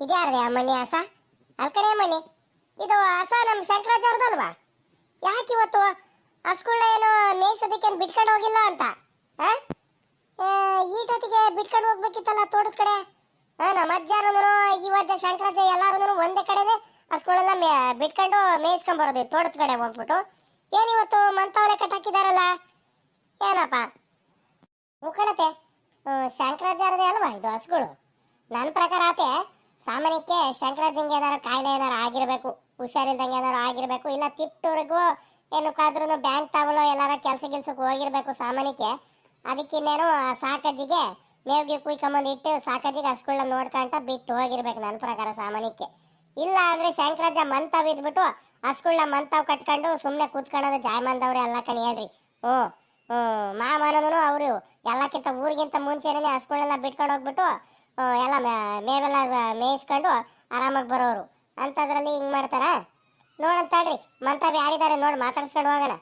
ಇದ್ಯಾರದೆ ಮಣಿ ಹಸ ಅಲ್ಕಡೆ ಮಣಿ ಇದು ಹಸ ನಮ್ಮ ಶಂಕರಾಚಾರ್ಯದಲ್ವಾ? ಯಾಕೆ ಇವತ್ತು ಹಸ್ಗಳನ್ನ ಏನು ಮೇಯ್ಸೋದಕ್ಕೆ ಬಿಟ್ಕೊಂಡು ಹೋಗಿಲ್ಲ ಅಂತ ಆ? ಈಟೊತ್ತಿಗೆ ಬಿಟ್ಕೊಂಡು ಹೋಗ್ಬೇಕಿತ್ತಲ್ಲ ತೋಟದ ಕಡೆ? ಆ, ನಮ್ಮ ಅಜ್ಜಾರನು ಇವಜ್ಜ ಶಂಕರಾಚಾರ್ಯ ಎಲ್ಲಾರು ಒಂದೇ ಕಡೆನೆ ಹಸ್ಗಳೆಲ್ಲ ಮೇ ಬಿಟ್ಕೊಂಡು ಮೇಯಿಸ್ಕೊಂಬರೋದು ತೋಟದ ಕಡೆ ಹೋಗ್ಬಿಟ್ಟು. ಏನಿವತ್ತು ಮಂತವಳೆ ಕಟ್ಟಾಕಿದಾರಲ್ಲ ಏನಪ್ಪ? ಮುಖಣತೆ ಶಂಕರಾಚಾರ್ಯದೇ ಅಲ್ವಾ ಇದು ಹಸುಗಳು? ನನ್ನ ಪ್ರಕಾರ ಆತೆ ಸಾಮಾನ್ಯಕ್ಕೆ ಶಂಕರಾಜಂಗೆ ಏನಾರು ಕಾಯಿಲೆ ಏನಾರು ಆಗಿರಬೇಕು, ಹುಷಾರಿಲ್ದಂಗೆ ಏನಾರು ಆಗಿರಬೇಕು, ಇಲ್ಲ ತಿಪ್ಟೂರಿಗೂ ಏನು ಕಾದ್ರೂ ಬ್ಯಾಂಕ್ ತಾವಲೋ ಎಲ್ಲಾರ ಕೆಲಸ ಗಿಲ್ಸಕ್ಕೆ ಹೋಗಿರ್ಬೇಕು ಸಾಮಾನ್ಯಕ್ಕೆ ಅದಕ್ಕಿನ್ನೇನು ಸಾಕಜ್ಜಿಗೆ ಮೇವ್ಗೆ ಕುಯ್ಕೊಂಬಂದು ಇಟ್ಟು ಸಾಕಜ್ಜಿಗೆ ಹಸ್ಗಳನ್ನ ನೋಡ್ಕೊಂತ ಬಿಟ್ಟು ಹೋಗಿರ್ಬೇಕು ನನ್ನ ಪ್ರಕಾರ ಸಾಮಾನ್ಯಕ್ಕೆ. ಇಲ್ಲ ಅಂದ್ರೆ ಶಂಕರಾಜ ಮಂತಾವ್ ಇದ್ಬಿಟ್ಟು ಹಸ್ಗಳನ್ನ ಮಂತಾವ್ ಕಟ್ಕೊಂಡು ಸುಮ್ಮನೆ ಕೂತ್ಕೊಳ್ಳೋದು ಜಾಯಮಾನ್ದವ್ರೆ ಎಲ್ಲ ಕಣಿ ಹೇಳ್ರಿ. ಹ್ಞೂ ಹ್ಞೂ ಮಾಮನೂ ಅವರು ಎಲ್ಲಕ್ಕಿಂತ ಊರಿಗಿಂತ ಮುಂಚೆನೇ ಹಸುಗಳೆಲ್ಲ ಬಿಟ್ಕೊಂಡು ಹೋಗ್ಬಿಟ್ಟು ಎಲ್ಲ ಮೇವೆಲ್ಲ ಮೇಯಿಸ್ಕೊಂಡು ಆರಾಮಾಗಿ ಬರೋರು. ಅಂಥದ್ರಲ್ಲಿ ಹಿಂಗೆ ಮಾಡ್ತಾರ? ನೋಡಂತ ತಡ್ರಿ ಮಂತಾವ್ ಯಾರಿದ್ದಾರೆ ನೋಡಿ ಮಾತಾಡ್ಸ್ಕೊಂಡು ಹೋಗೋಣ.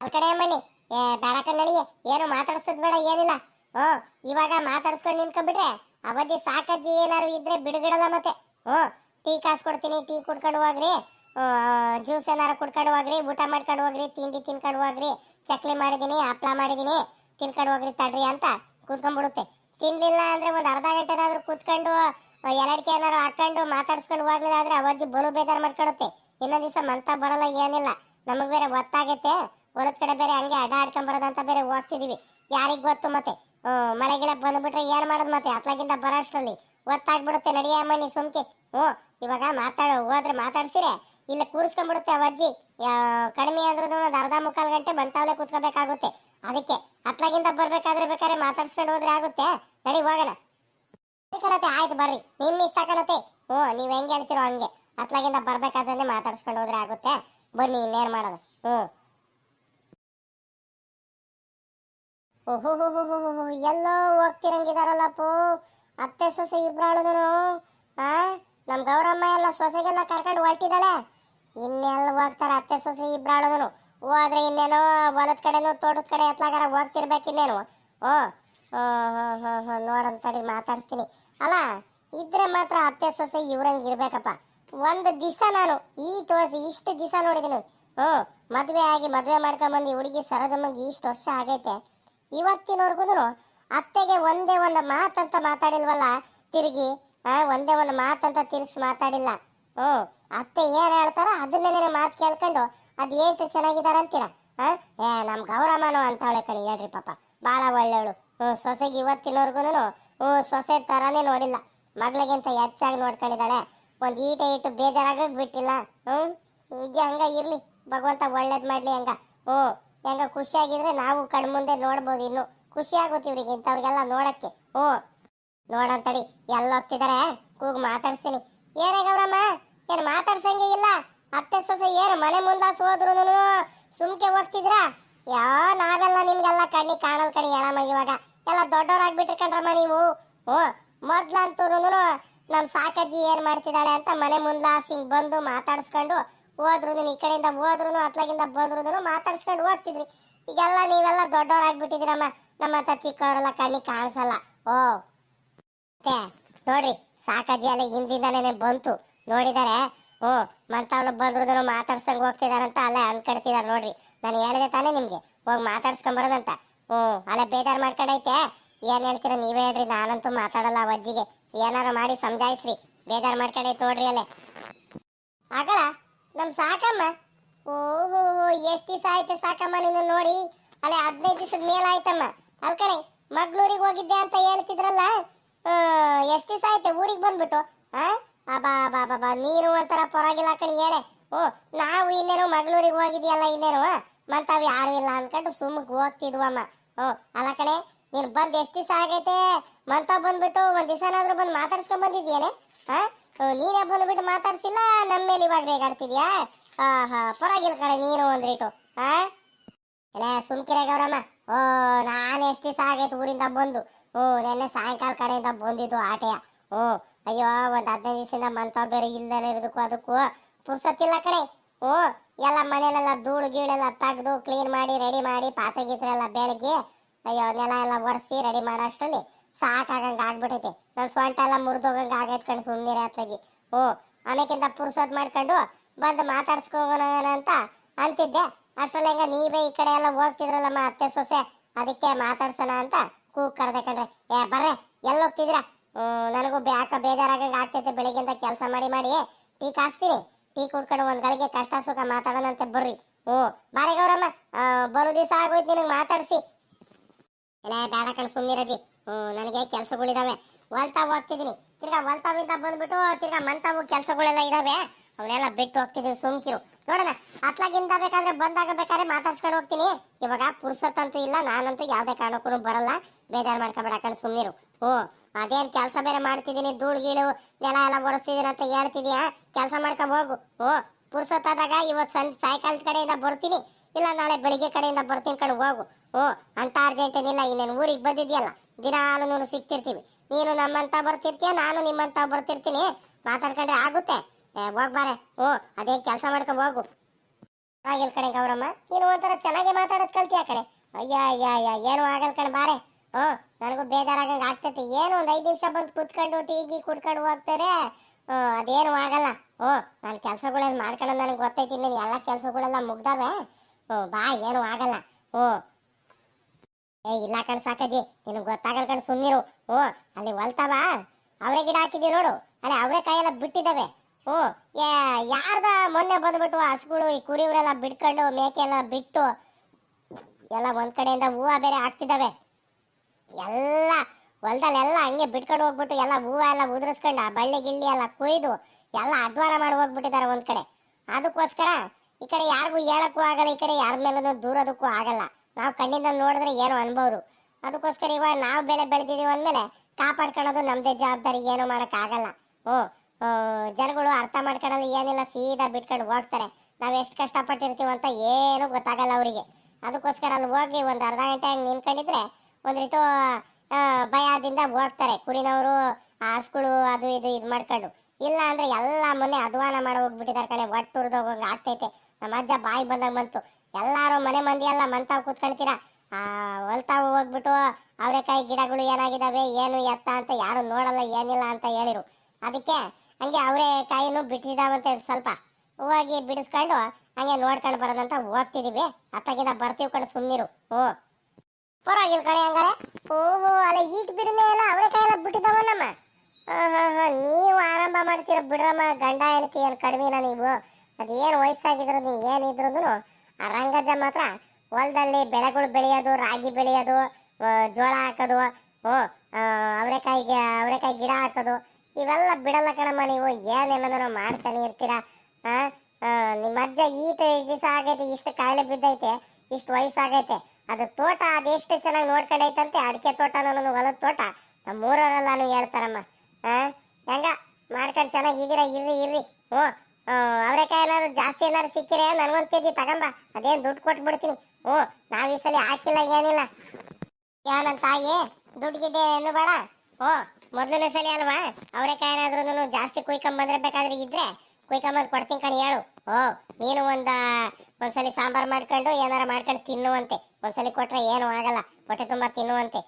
ಅಲ್ ಕಡೆ ಬನ್ನಿ ಏ, ಬೇಡ ಕಣ್ಣಡಿಗೆ ಏನು ಮಾತಾಡ್ಸೋದು ಬೇಡ, ಏನಿಲ್ಲ. ಹ್ಞೂ, ಇವಾಗ ಮಾತಾಡ್ಸ್ಕೊಂಡು ನಿಂತ್ಕೊಂಡ್ಬಿಟ್ರೆ ಅವಧಿ ಸಾಕಜ್ಜಿ ಏನಾರು ಇದ್ರೆ ಬಿಡುಗಿಡಲ್ಲ ಮತ್ತೆ. ಹ್ಞೂ, ಟೀ ಕಾಸು ಕೊಡ್ತೀನಿ, ಟೀ ಕುಡ್ಕೊಂಡು ಹೋಗ್ರಿ. ಜ್ಯೂಸ್ ಏನಾರು ಕುಡ್ಕೊಂಡು ಹೋಗ್ರಿ, ಊಟ ಮಾಡ್ಕೊಂಡು ಹೋಗ್ರಿ, ತಿಂಡಿ ತಿನ್ಕೊಂಡು ಹೋಗ್ರಿ. ಚಕ್ಲಿ ಮಾಡಿದ್ದೀನಿ ಹಪ್ಳ ಮಾಡಿದ್ದೀನಿ ತಿನ್ಕೊಂಡು ಹೋಗ್ರಿ ತಡ್ರಿ ಅಂತ ಕೂತ್ಕೊಂಡ್ಬಿಡುತ್ತೆ. ತಿನ್ಲಿಲ್ಲ ಅಂದ್ರೆ ಒಂದು ಅರ್ಧ ಗಂಟೆನಾದ್ರೂ ಕೂತ್ಕೊಂಡು ಆ, ಏನಾದ್ರು ಹಾಕೊಂಡು ಮಾತಾಡ್ಸ್ಕೊಂಡು ಹೋಗ್ಲಿಲ್ಲ ಅಂದ್ರೆ ಅವಜ್ಜಿ ಬಲು ಬೇಜಾರು ಮಾಡ್ಕೊಡುತ್ತೆ ಇನ್ನೊಂದ್ ದಿವಸ ಮಂತ ಬರಲ್ಲ ಏನಿಲ್ಲ. ನಮಗ್ ಬೇರೆ ಒತ್ತಾಗತ್ತೆ ಹೊಲದ ಕಡೆ ಬೇರೆ ಹಂಗೆ ಅಡ ಆಡ್ಕೊಂಡ್ ಬರೋದಂತ ಬೇರೆ ಹೋಗ್ತಿದೀವಿ. ಯಾರಿಗ್ ಗೊತ್ತು ಮತ್ತೆ? ಮಳೆ ಗಿಳೆ ಬಂದ್ಬಿಟ್ರೆ ಏನ್ ಮಾಡೋದು ಮತ್ತೆ? ಅತ್ಲಾಗಿಂದ ಬರೋ ಒತ್ತಾಗ್ಬಿಡುತ್ತೆ ಗೊತ್ತಾಗ್ಬಿಡುತ್ತೆ ನಡಿಯ ಮಣ್ಣಿ ಸುಮ್ಕೆ. ಹ್ಞೂ ಇವಾಗ ಮಾತಾಡೋ ಹೋದ್ರೆ ಮಾತಾಡ್ಸಿರೆ. ಇಲ್ಲ ಕೂರಿಸ್ಕೊಂಡ್ಬಿಡುತ್ತೆ ಅವಜ್ಜಿ ಕಡಿಮೆ ಆದ್ರೂ ಒಂದು ಅರ್ಧ ಮುಕ್ಕಾಲು ಗಂಟೆ ಬಂತಾವಲೆ ಕೂತ್ಕೋಬೇಕಾಗುತ್ತೆ. ಅದಕ್ಕೆ ಅತ್ಲಾಗಿಂದ ಬರ್ಬೇಕಾದ್ರೆ ಬೇಕಾದ್ರೆ ಮಾತಾಡ್ಸ್ಕೊಂಡು ಹೋದ್ರೆ ಆಗುತ್ತೆ. ಸರಿ ಹೋಗೋಣ ಆಯ್ತು, ಬರ್ರಿ. ನಿಮ್ ಇಷ್ಟ ಕಣತೆ. ಹ್ಞೂ, ನೀವ್ ಹೆಂಗ್ ಹೇಳ್ತಿರೋ ಹಂಗೆ. ಅತ್ಲಾಗಿಂದ ಬರ್ಬೇಕಾದ್ರೆ ಮಾತಾಡ್ಸ್ಕೊಂಡು ಹೋದ್ರೆ ಆಗುತ್ತೆ. ಬನ್ನಿ, ಇನ್ನೇನ್ ಮಾಡೋದು? ಹ್ಞೂ. ಓಹೋ ಎಲ್ಲೋ ಹೋಗ್ತಿರಂಗಿದಾರಲ್ಲಪ್ಪೋ. ಅತ್ತೆ ಸೊಸೆ ಇಬ್ರಾಳುನು ಆ? ನಮ್ ಗೌರಮ್ಮ ಎಲ್ಲ ಸೊಸೆಗೆಲ್ಲ ಕರ್ಕೊಂಡು ಹೊರಟಿದ್ದಾಳೆ. ಇನ್ನೆಲ್ಲ ಹೋಗ್ತಾರ ಅತ್ತೆ ಸೊಸೆ ಓ ಹೋದ್ರೆ ಇನ್ನೇನೋ ಹೊಲದ ಕಡೆನೋ ತೋಟದ ಕಡೆ ಎತ್ಲಾಗಾರ ಹೋಗ್ತಿರ್ಬೇಕು ಇನ್ನೇನು? ಓ ನೋಡಂತ ತಡಿ, ಮಾತಾಡ್ತೀನಿ. ಅಲ್ಲ, ಇದ್ರೆ ಮಾತ್ರ ಅತ್ತೆ ಸೊಸೆ ಇವ್ರಂಗೆ ಇರ್ಬೇಕಪ್ಪ. ಒಂದು ದಿವಸ ನಾನು, ಈ ಟೋಸ್ ಇಷ್ಟು ದಿವಸ ನೋಡಿದ್ದೀನಿ ಹ್ಞೂ ಮದುವೆ ಆಗಿ ಮದುವೆ ಮಾಡ್ಕೊಂಬಂದು ಹುಡುಗಿ ಸರೋಜಮ್ಮಂಗೆ ಇಷ್ಟು ವರ್ಷ ಆಗೈತೆ. ಇವತ್ತಿನವರೆಗೂ ಅತ್ತೆಗೆ ಒಂದೇ ಒಂದು ಮಾತಂತ ಮಾತಾಡಿಲ್ವಲ್ಲ, ತಿರುಗಿ ಒಂದೇ ಒಂದು ಮಾತಂತ ತಿರುಗಿಸಿ ಮಾತಾಡಿಲ್ಲ. ಹ್ಞೂ ಅತ್ತೆ ಏನು ಹೇಳ್ತಾರ ಅದನ್ನೇ ಮಾತು ಕೇಳ್ಕೊಂಡು ಅದು ಎಷ್ಟು ಚೆನ್ನಾಗಿದಾರ ಅಂತೀರ? ಏ ನಮ್ಮ ಗೌರಮ್ಮನು ಅಂತವಳೆ ಕಣಿ, ಹೇಳ್ರಿ ಪಾಪ. ಭಾಳ ಒಳ್ಳೆಯವಳು ಹ್ಞೂ ಸೊಸೆಗೆ ಇವತ್ತಿನವರೆಗೂ ಹ್ಞೂ ಸೊಸೆ ಥರನೇ ನೋಡಿಲ್ಲ. ಮಗಳಿಗಿಂತ ಹೆಚ್ಚಾಗಿ ನೋಡ್ಕೊಂಡಿದ್ದಾಳೆ. ಒಂದು ಈಟ ಇಟ್ಟು ಬೇಜಾರಾಗೋದು ಬಿಟ್ಟಿಲ್ಲ ಹ್ಞೂ ಹಿಂಗೆ ಹಂಗ ಇರಲಿ. ಭಗವಂತ ಒಳ್ಳೇದು ಮಾಡಲಿ ಹಂಗ. ಹ್ಞೂ ಹೆಂಗೆ ಖುಷಿಯಾಗಿದ್ರೆ ನಾವು ಕಣ್ಮುಂದೆ ನೋಡ್ಬೋದು ಇನ್ನು. ಖುಷಿ ಆಗುತ್ತೆ ಇವ್ರಿಗೆ ಇಂಥವ್ರಿಗೆಲ್ಲ ನೋಡೋಕ್ಕೆ. ಹ್ಞೂ ನೋಡಂತಡಿ ಎಲ್ಲ ಹೋಗ್ತಿದ್ದಾರೆ ಕೂಗ್ ಮಾತಾಡ್ಸ್ತೀನಿ. ಏನೇ ಗೌರಮ್ಮ? ಏನು ಮಾತಾಡ್ಸಂಗೆ ಇಲ್ಲ? ಅತ್ತೆ ಸೊಸೆ ಏನು ಮನೆ ಮುಂದಾಸ್ ಹೋದ್ರು ಸುಮ್ಕೆ ಹೋಗ್ತಿದ್ರಾ? ಯಾ, ನಾವೆಲ್ಲ ನಿಮ್ಗೆಲ್ಲ ಕಣ್ಣಿ ಕಾಣಲ್ ಕಡೆ ಹೇಳಮ್ಮ ಇವಾಗ. ಎಲ್ಲ ದೊಡ್ಡವರಾಗ್ಬಿಟ್ರಿ ಕಣ್ರಮ್ಮ ನೀವು. ಹ್ಞೂ ಮೊದ್ಲಂತೂ ನಮ್ಮ ಸಾಕಜ್ಜಿ ಏನು ಮಾಡ್ತಿದ್ದಾಳೆ ಅಂತ ಮನೆ ಮುಂದಾಸ್ ಹಿಂಗೆ ಬಂದು ಮಾತಾಡಿಸ್ಕೊಂಡು ಹೋದ್ರು ಈ ಕಡೆಯಿಂದ ಹೋದ್ರು ಅತ್ಲಾಗಿಂದ ಬಂದ್ರು ಮಾತಾಡ್ಸ್ಕೊಂಡು ಹೋಗ್ತಿದ್ರಿ. ಈಗೆಲ್ಲ ನೀವೆಲ್ಲ ದೊಡ್ಡವರಾಗ್ಬಿಟ್ಟಿದ್ದೀರಮ್ಮ. ನಮ್ಮ ಹತ್ರ ಚಿಕ್ಕವರೆಲ್ಲ ಕಣ್ಣಿಗೆ ಕಾಣಿಸಲ್ಲ. ಓ ನೋಡಿ ನೋಡ್ರಿ ಸಾಕಾಜಿ ಎಲ್ಲ ಹಿಂದಿಂದಾನೇ ಬಂತು. ನೋಡಿದಾರೆ? ಓ ಮಂತವ್ಲು ಬಂದ್ರು ಮಾತಾಡ್ಸಂಗ್ ಹೋಗ್ತಿದಾರಂತ ಅಲ್ಲೇ ಅನ್ಕಡ್ತಿದಾರೆ ನೋಡ್ರಿ. ನಾನು ಹೇಳಿದೆ ತಾನೇ ನಿಮ್ಗೆ, ಹೋಗಿ ಮಾತಾಡ್ಸ್ಕೊಂಬರೋದಂತ ಹ್ಞೂ, ಅಲ್ಲೇ ಬೇಜಾರ್ ಮಾಡ್ಕೊಂಡೈತೆ. ಏನ್ ಹೇಳ್ತೀರ ನೀವೇ ಹೇಳ್ರಿ, ನಾನಂತೂ ಮಾತಾಡಲ್ಲ ಅಜ್ಜಿಗೆ. ಏನಾರು ಮಾಡಿ ಸಮಜಾಯಿಸ್ರಿ. ಬೇಜಾರ್ ಮಾಡ್ಕೊಂಡೈತೆ ನೋಡ್ರಿ ಅಲ್ಲೇ. ಆಗಲ್ಲ ನಮ್ ಸಾಕಮ್ಮ. ಓಹೋ, ಎಷ್ಟ್ ದಿವಸ ಆಯ್ತು ಸಾಕಮ್ಮ ನೀನು ನೋಡಿ? ಅಲ್ಲೇ ಹದಿನೈದು ದಿವಸದ ಮೇಲೆ ಆಯ್ತಮ್ಮ. ಕಣೆ, ಮಗ್ಳೂರಿಗೆ ಹೋಗಿದ್ದೆ ಅಂತ ಹೇಳ್ತಿದ್ರಲ್ಲ? ಎಷ್ಟು ದಿವಸ ಆಯ್ತು ಊರಿಗೆ ಬಂದ್ಬಿಟ್ಟು? ಆ? ಅಬಾ ಬಾ ಬಾ ಬಾ ನೀನು ಒಂಥರ ಪರವಾಗಿಲ್ಲ ಕಣಿ, ಹೇಳೆ. ಓ, ನಾವು ಇನ್ನೇನು ಮಗಳೂರಿಗೆ ಹೋಗಿದ್ಯಲ್ಲ ಇನ್ನೇನು? ಮಂತಾವ್ ಯಾರು ಇಲ್ಲ ಅನ್ಕೊಂಡು ಸುಮ್ಮಗ್ ಹೋಗ್ತಿದ್ವಮ್ಮ ಓ, ಅಲ್ಲ ಕಣೆ, ನೀನು ಬಂದ್ ಎಷ್ಟು ದಿವಸ ಆಗೈತೆ? ಮಂತ ಬಂದ್ಬಿಟ್ಟು ಒಂದ್ ದಿವಸನಾದ್ರೂ ಬಂದು ಮಾತಾಡ್ಸ್ಕೊಂಡ್ ಬಂದಿದ್ಯೇನೆ? ಹಾ? ನೀನೇ ಬಂದ್ಬಿಟ್ಟು ಮಾತಾಡ್ಸಿಲ್ಲ? ನಮ್ಮ ಮೇಲೆ ಇವಾಗ ರೇಗಾಡ್ತಿದ್ಯಾ? ಹಾ ಪರವಾಗಿಲ್ಲ ಕಡೆ ನೀನು ಒಂದ್ರಿಟು ಹಾ? ಇಲ್ಲ ಗೌರಮ್ಮ. ಓ, ನಾನು ಎಷ್ಟು ದಿವಸ ಆಗೈತೆ ಊರಿಂದ ಬಂದು? ಓ, ನೆನ್ನೆ ಸಾಯಂಕಾಲ ಕಡೆಯಿಂದ ಬಂದಿದ್ದು ಆಟೆಯ. ಹ್ಞೂ ಅಯ್ಯೋ, ಒಂದು ಹದಿನೈದು ದಿವಸದಿಂದ ಮಂತಾವ್ ಬೇರೆ ಇಲ್ದಲೆ ಇರೋದಕ್ಕೂ ಅದಕ್ಕೂ ಪುರ್ಸತ್ತಿಲ್ಲ ಕಣೆ. ಓ ಎಲ್ಲ ಮನೇಲೆಲ್ಲ ಧೂಳು ಗೀಳೆಲ್ಲ ತೆಗೆದು ಕ್ಲೀನ್ ಮಾಡಿ ರೆಡಿ ಮಾಡಿ, ಪಾತ್ರೆ ಗೀತ್ರೆಲ್ಲ ಬೆಳಗ್ಗೆ ಅಯ್ಯೋ, ನೆಲ ಎಲ್ಲ ಒರೆಸಿ ರೆಡಿ ಮಾಡೋ ಅಷ್ಟರಲ್ಲಿ ಸಾಕಾಗಂಗೆ ಆಗ್ಬಿಟ್ಟೈತೆ ನನ್ನ ಸ್ವಂಟ ಎಲ್ಲ ಮುರಿದೋಗಂಗೆ ಆಗೈತೆ ಕಣ್ ಸುಮ್ಮನೆ ಅತ್ಲಾಗಿ. ಓ ಆಮೇಕಿಂತ ಪುರ್ಸತ್ ಮಾಡ್ಕೊಂಡು ಬಂದು ಮಾತಾಡ್ಸ್ಕೋಗೋಣ ಅಂತ ಅಂತಿದ್ದೆ. ಅಷ್ಟರಲ್ಲಿ ಹೆಂಗ ನೀವೇ ಈ ಕಡೆ ಎಲ್ಲ ಹೋಗ್ತಿದ್ರಲ್ಲಮ್ಮ, ಅತ್ತೆ ಸೊಸೆ, ಅದಕ್ಕೆ ಮಾತಾಡ್ಸೋಣ ಅಂತ ಕೂಗ್ ಕರೆದೆ ಕಣ್ರೆ. ಏ, ಬರ್ರೆ ಎಲ್ಲೋಗ್ತಿದ್ರಾ ನನಗೂ ಬ್ಯಾಕ ಬೇಜಾರಾಗಂಗೆ ಆಗ್ತೈತೆ ಬೆಳಿಗ್ಗೆಂದ ಕೆಲಸ ಮಾಡಿ ಮಾಡಿ. ಟೀ ಕಾಸ್ತೀನಿ. ಟೀ ಕುಡ್ಕೊಂಡು ಒಂದು ಗಳಿಗೆ ಕಷ್ಟ ಸುಖ ಮಾತಾಡೋಣಂತೆ ಬರ್ರಿ. ಹ್ಞೂ. ಬಾರಿ ಗೌರಮ್ಮ ಬರು ದಿವಸ ಆಗೋಯ್ತು ನಿನಗೆ ಮಾತಾಡ್ಸಿ. ಇಲ್ಲ ಬೇಡ ಕಣ್ ಸುಮ್ಮನಿರಜಿ ಹ್ಞೂ, ನನಗೆ ಕೆಲಸಗಳಿದಾವೆ. ಹೊಲ್ತಾ ಹೋಗ್ತಿದ್ದೀನಿ ತಿರ್ಗಾ ಹೊಲ್ತಾವಿಂದ ಬಂದ್ಬಿಟ್ಟು ತಿರ್ಗಾ ಮಂತಾವು ಕೆಲಸಗಳೆಲ್ಲ ಇದಾವೆ. ಅವನ್ನೆಲ್ಲ ಬಿಟ್ಟು ಹೋಗ್ತಿದ್ದೀವಿ ಸುಮ್ಕಿರು. ನೋಡೋಣ, ಅತ್ಲಾಗಿಂದ ಬೇಕಾದ್ರೆ ಬಂದಾಗ ಬೇಕಾದ್ರೆ ಮಾತಾಡ್ಸ್ಕೊಂಡು ಹೋಗ್ತೀನಿ. ಇವಾಗ ಪುರ್ಸತ್ತಂತೂ ಇಲ್ಲ, ನಾನಂತೂ ಯಾವುದೇ ಕಾರಣಕ್ಕೂ ಬರಲ್ಲ. ಬೇಜಾರು ಮಾಡ್ಕೊಬೇಡ ಕಣ್ ಸುಮ್ಮನಿರು ಹ್ಞೂ. ಅದೇನ್ ಕೆಲಸ ಬೇರೆ ಮಾಡ್ತಿದ್ದೀನಿ ಧೂಳು, ಗೀಳು, ನೆಲ ಎಲ್ಲ ಒರೆಸ್ತಿದ್ದೀನಿ ಅಂತ ಹೇಳ್ತಿದ್ಯಾ? ಕೆಲಸ ಮಾಡ್ಕೊಂಡ್ ಹೋಗು. ಓ, ಪುರ್ಸೊತ್ತಾದಾಗ ಇವತ್ತು ಸಂಜೆ, ಸಾಯಂಕಾಲದ ಕಡೆಯಿಂದ ಬರ್ತೀನಿ. ಇಲ್ಲ ನಾಳೆ ಬೆಳಿಗ್ಗೆ ಕಡೆಯಿಂದ ಬರ್ತೀನಿ ಕಡೆ ಹೋಗು. ಓ, ಅಂತ ಅರ್ಜೆಂಟ್ ಏನಿಲ್ಲ, ಇನ್ನೇನು ಊರಿಗೆ ಬಂದಿದ್ಯಲ್ಲ, ದಿನಾಲು ನೀನು ಸಿಗ್ತಿರ್ತೀವಿ. ನೀನು ನಮ್ಮಂತ ಬರ್ತಿರ್ತೀಯ, ನಾನು ನಿಮ್ಮಂತ ಬರ್ತಿರ್ತೀನಿ. ಮಾತಾಡ್ಕೊಂಡ್ರೆ ಆಗುತ್ತೆ. ಏ ಹೋಗ್ಬಾರೆ ಓ, ಅದೇನ್ ಕೆಲಸ ಮಾಡ್ಕೊಂಡ್ ಹೋಗು. ಆಗಿಲ್ಲ ಕಡೆ ಗೌರಮ್ಮ, ನೀನು ಒಂಥರ ಚೆನ್ನಾಗಿ ಮಾತಾಡೋದು ಕಲ್ತಿ ಆ ಕಡೆ ಅಯ್ಯ ಅಯ್ಯ ಅಯ್ಯ ಏನು ಆಗಲ್ ಕಣ ಬಾರೆ. ಹ್ಞೂ ನನಗೂ ಬೇಜಾರಾಗಂಗೆ ಆಗ್ತೈತಿ. ಏನು ಒಂದು ಐದು ನಿಮಿಷ ಬಂದು ಕುತ್ಕೊಂಡು ಟೀ ಗೀ ಕುಡ್ಕೊಂಡು ಹೋಗ್ತಾರೆ? ಅದೇನು ಆಗಲ್ಲ. ಓ, ನಾನು ಕೆಲಸಗಳೆಲ್ಲ ಮಾಡ್ಕೊಳ್ಳೋದು ನನಗೆ ಗೊತ್ತೈತಿ ನೀನು ಎಲ್ಲ ಕೆಲಸಗಳೆಲ್ಲ ಮುಗ್ದಾವೆ? ಓ, ಬಾ, ಏನು ಆಗಲ್ಲ. ಓ. ಏ, ಇಲ್ಲ ಕಣ್ ಸಾಕಜ್ಜಿ, ನಿನಗೆ ಗೊತ್ತಾಗಲ್ ಕಣ್ ಸುಮ್ಮನಿರು ಓ, ಅಲ್ಲಿ ಹೊಲ್ತಾವ ಅವರೇ ಗಿಡ ಹಾಕಿದ್ದೀವಿ ನೋಡು. ಅಲ್ಲಿ ಅವರೇ ಕಾಯೆಲ್ಲ ಬಿಟ್ಟಿದ್ದಾವೆ. ಹ್ಞೂ ಯಾರ್ದ ಮೊನ್ನೆ ಬಂದ್ಬಿಟ್ಟು ಹಸುಗಳು, ಈ ಕುರಿವರೆಲ್ಲ ಬಿಡ್ಕೊಂಡು ಮೇಕೆ ಎಲ್ಲ ಬಿಟ್ಟು ಎಲ್ಲ ಒಂದ್ ಕಡೆಯಿಂದ ಹೂವು ಬೇರೆ ಹಾಕ್ತಿದ್ದಾವೆ. ಎಲ್ಲ ಹೊಲ್ದಲ್ಲೆಲ್ಲ ಹಂಗೆ ಬಿಟ್ಕೊಂಡು ಹೋಗ್ಬಿಟ್ಟು ಎಲ್ಲ ಹೂವ ಎಲ್ಲ ಉದುರಿಸ್ಕೊಂಡು ಆ ಬಳ್ಳಿ ಗಿಳ್ಳಿ ಎಲ್ಲ ಕೊಯ್ದು ಎಲ್ಲ ಅಧ್ವಾನ ಮಾಡಿ ಹೋಗ್ಬಿಟ್ಟಿದ್ದಾರೆ ಒಂದು ಕಡೆ. ಅದಕ್ಕೋಸ್ಕರ ಈ ಕಡೆ ಯಾರಿಗೂ ಹೇಳಕ್ಕೂ ಆಗಲ್ಲ, ಈ ಕಡೆ ಯಾರ ಮೇಲೂ ದೂರೋದಕ್ಕೂ ಆಗಲ್ಲ. ನಾವು ಕಣ್ಣಿಂದ ನೋಡಿದ್ರೆ ಏನೋ ಅನ್ಬೋದು. ಅದಕ್ಕೋಸ್ಕರ ಇವಾಗ ನಾವು ಬೆಳೆ ಬೆಳೆದಿದ್ದೀವಿ ಅಂದಮೇಲೆ ಕಾಪಾಡ್ಕೊಳ್ಳೋದು ನಮ್ಮದೇ ಜವಾಬ್ದಾರಿ, ಏನು ಮಾಡೋಕ್ಕಾಗಲ್ಲ ಹ್ಞೂ ಜನಗಳು ಅರ್ಥ ಮಾಡ್ಕೊಳ್ಳೋದು ಏನಿಲ್ಲ, ಸೀದಾ ಬಿಟ್ಕೊಂಡು ಹೋಗ್ತಾರೆ. ನಾವು ಎಷ್ಟು ಕಷ್ಟಪಟ್ಟಿರ್ತೀವಿ ಅಂತ ಏನೂ ಗೊತ್ತಾಗಲ್ಲ ಅವರಿಗೆ. ಅದಕ್ಕೋಸ್ಕರ ಅಲ್ಲಿ ಹೋಗಿ ಒಂದು ಅರ್ಧ ಗಂಟೆ ಹಂಗೆ ನಿಂತ್ಕೊಂಡಿದ್ರೆ ಒಂದಿಟ್ಟು ಆ, ಭಯದಿಂದ ಹೋಗ್ತಾರೆ ಕುರಿನವರು ಹಸ್ಗಳು ಅದು ಇದು ಇದು ಮಾಡ್ಕೊಂಡು. ಇಲ್ಲ ಅಂದ್ರೆ ಎಲ್ಲ ಮೊನ್ನೆ ಅಧ್ವಾನ ಮಾಡಿ ಹೋಗ್ಬಿಟ್ಟಿದ್ದಾರೆ ಕಣೆ. ಒಟ್ಟು ಹುರಿದೋಗಂಗೆ ಆಗ್ತೈತೆ. ನಮ್ಮ ಅಜ್ಜ ಬಾಯಿ ಬಂದಾಗ ಬಂತು. ಎಲ್ಲಾರು ಮನೆ ಮಂದಿ ಎಲ್ಲ ಮಂತಾವ್ ಕೂತ್ಕೊಳ್ತೀರಾ? ಹೊಲ್ತಾವ್ ಹೋಗ್ಬಿಟ್ಟು ಅವರೆಕಾಯಿ ಗಿಡಗಳು ಏನಾಗಿದಾವೆ ಏನು ಎತ್ತ ಅಂತ ಯಾರು ನೋಡಲ್ಲ ಏನಿಲ್ಲ ಅಂತ ಹೇಳಿರು. ಅದಕ್ಕೆ ಹಂಗೆ ಅವರೆಕಾಯಿನೂ ಬಿಟ್ಟಿದಾವಂತೆ ಸ್ವಲ್ಪ. ಹೋಗಿ ಬಿಡಿಸ್ಕೊಂಡು ಹಂಗೆ ನೋಡ್ಕೊಂಡು ಬರೋದಂತ ಹೋಗ್ತಿದೀವಿ. ಅತ್ತಾಗಿದ್ದ ಬರ್ತೀವಿ ಕಡೆ ಸುಮ್ಮನಿರು ಹ್ಞೂ ಪರವಾಗಿಲ್ಲ ಕಡೆ ಹಂಗಾರೆ. ಓಹೋ, ಅಲ್ಲ ಈಟ್ ಬಿಡನೆ ಎಲ್ಲ ಅವರೆಕಾಯಿ ಎಲ್ಲ ಬಿಟ್ಟಿದ್ದಾವ ನಮ್ಮ. ನೀವು ಆರಂಭ ಮಾಡ್ತೀರ ಬಿಡ್ರಮ್ಮ, ಗಂಡ ಹೆಂಡತಿ ಏನು ಕಡಿಮೆನ ನೀವು? ಅದೇನು ವಯಸ್ಸಾಗಿದ್ರು ನೀವು ಏನಿದ್ರು ಆ ರಂಗಜ್ಜ ಮಾತ್ರ ಹೊಲದಲ್ಲಿ ಬೆಳೆಗಳು ಬೆಳೆಯೋದು, ರಾಗಿ ಬೆಳೆಯೋದು ಜೋಳ ಹಾಕೋದು, ಓ ಅವರೆಕಾಯಿಗೆ, ಅವರೆಕಾಯಿ ಗಿಡ ಹಾಕೋದು, ಇವೆಲ್ಲ ಬಿಡಲ್ಲ ಕಣಮ್ಮ ನೀವು. ಏನೇನೋ ಮಾಡ್ತಾನೆ ಇರ್ತೀರಾ? ನಿಮ್ಮ ಅಜ್ಜ ಈಟ ದಿವಸ ಆಗೈತೆ, ಇಷ್ಟು ಕಾಯಿಲೆ ಬಿದ್ದೈತೆ, ಇಷ್ಟು ವಯಸ್ಸಾಗೈತೆ. ಅದು ತೋಟ ಅದೆಷ್ಟು ಚೆನ್ನಾಗಿ ನೋಡ್ಕೊಂಡೈತಂತೆ ಅಡಿಕೆ ತೋಟ ನನ್ನ ಹೊಲದ ತೋಟ. ನಮ್ಮ ಊರವರೆಲ್ಲ ಹೇಳ್ತಾರಮ್ಮ. ಆ? ಹೆಂಗ? ಮಾಡ್ಕೊಂಡು ಚೆನ್ನಾಗಿ ಇದೀರ ಇರ್ರಿ ಇರ್ರಿ. ಹ್ಞೂ ಅವರೆಕಾಯಿ ಏನಾದ್ರು ಜಾಸ್ತಿ ಏನಾದ್ರು ಸಿಕ್ಕಿರೆ ನನಗೊಂದು ಕೆಜಿ ತಗೊಂಬ. ಅದೇನು ದುಡ್ಡು ಕೊಟ್ಬಿಡ್ತೀನಿ. ಹ್ಞೂ ನಾವು ಈ ಸಲ ಹಾಕಿಲ್ಲ, ಏನಿಲ್ಲ. ಏನಂತ ತಾಯಿ, ದುಡ್ಡು ಗಿಡ್ಡೆ ಏನು ಬೇಡ. ಹ್ಞೂ ಮೊದಲನೇ ಸಲ ಅಲ್ವಾ? ಅವರೆಕಾಯಿ ಏನಾದ್ರೂ ಜಾಸ್ತಿ ಕುಯ್ಕೊಂಬಂದ್ರೆ ಬೇಕಾದ್ರೆ ಇದ್ರೆ ಕುಯ್ಕೊಂಬಂದು ಕೊಡ್ತೀನಿ ಕಣಿ, ಹೇಳು. ಓ, ನೀನು ಒಂದು, ಒಂದ್ಸಲಿ ಸಾಂಬಾರ್ ಮಾಡ್ಕೊಂಡು, ಏನಾರ ಮಾಡ್ಕೊಂಡು ತಿನ್ನುವಂತೆ ಒಂದ್ಸಲಿ ಕೊಟ್ರೆ ಏನು ಆಗಲ್ಲ. ಹೊಟ್ಟೆ ತುಂಬಾ ತಿನ್ನುವಂತೆ.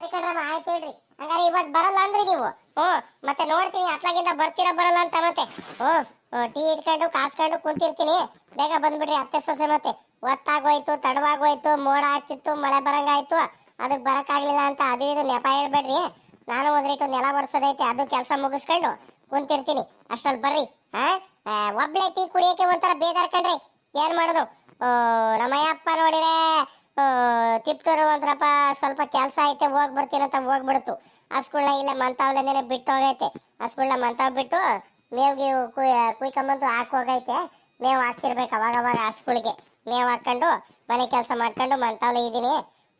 ಕಣ್ರಮ್ಮ, ಆಯ್ತು ಹೇಳ್ರಿ. ಹಂಗಾರೆ ಇವತ್ ಬರಲ್ಲ ಅಂದ್ರಿ ನೀವು. ಹ್ಞೂ, ಮತ್ತೆ ನೋಡ್ತೀನಿ, ಅತ್ಲಾಗಿಂದ ಬರ್ತೀರಾ ಬರಲ್ಲ ಅಂತ ಮತ್ತೆ. ಹ್ಞೂ ಟೀ ಇಟ್ಕೊಂಡು ಕಾಸ್ಕೊಂಡು ಕುಂತಿರ್ತೀನಿ. ಬೇಗ ಬಂದ್ಬಿಡ್ರಿ, ಅತ್ತೆ ಸೊಸೆ ಮತ್ತೆ. ಒತ್ತಾಗೋಯ್ತು, ತಡವಾಗೋಯ್ತು, ಮೋಡ ಆಗ್ತಿತ್ತು, ಮಳೆ ಬರಂಗಾಯ್ತು. ಅದಕ್ಕೆ ಬರಕ್ಕಾಗ್ಲಿಲ್ಲ ಅಂತ ಅದು ಇದು ನೆಪ ಹೇಳ್ಬೇಡ್ರಿ. ನಾನು ಒಂದ್ರಿಟ್ಟು ನೆಲ ಒರೆಸೋದೈತೆ, ಅದು ಕೆಲಸ ಮುಗಿಸ್ಕೊಂಡು ಕುಂತಿರ್ತೀನಿ. ಅಷ್ಟ್ರಲ್ಲಿ ಬರ್ರಿ, ಹಾ? ಒಬ್ಳೆ ಟೀ ಕುಡಿಯಕ್ಕೆ ಒಂಥರ ಬೇಜಾರ್ ಕಣ್ರಿ. ಏನ್ ಮಾಡೋದು? ನಮ್ಮಯ್ಯಪ್ಪ ನೋಡಿರೆ ಆ, ತಿಪ್ಟೂರು ಒಂದ್ರಪ್ಪ ಸ್ವಲ್ಪ ಕೆಲಸ ಐತೆ ಹೋಗಿ ಬರ್ತೀನಂತ ಹೋಗ್ಬಿಡ್ತು. ಹಸ್ಗಳ್ನ ಇಲ್ಲೇ ಮಂತಾವ್ಲೆಂದೇ ಬಿಟ್ಟು ಹೋಗೈತೆ. ಹಸ್ಗಳ್ನ ಮಂತಾವ್ ಬಿಟ್ಟು ಮೇವ್ಗೆ ಕುಯ್ ಕುಯ್ಕೊಂಬಂದು ಹಾಕೋಗೈತೆ ಮೇವು ಹಾಕ್ತಿರ್ಬೇಕು ಅವಾಗ ಅವಾಗ ಹಸ್ಗಳಿಗೆ. ಮೇವು ಹಾಕ್ಕೊಂಡು ಮನೆ ಕೆಲಸ ಮಾಡ್ಕೊಂಡು ಮಂತಾವ್ಲೆ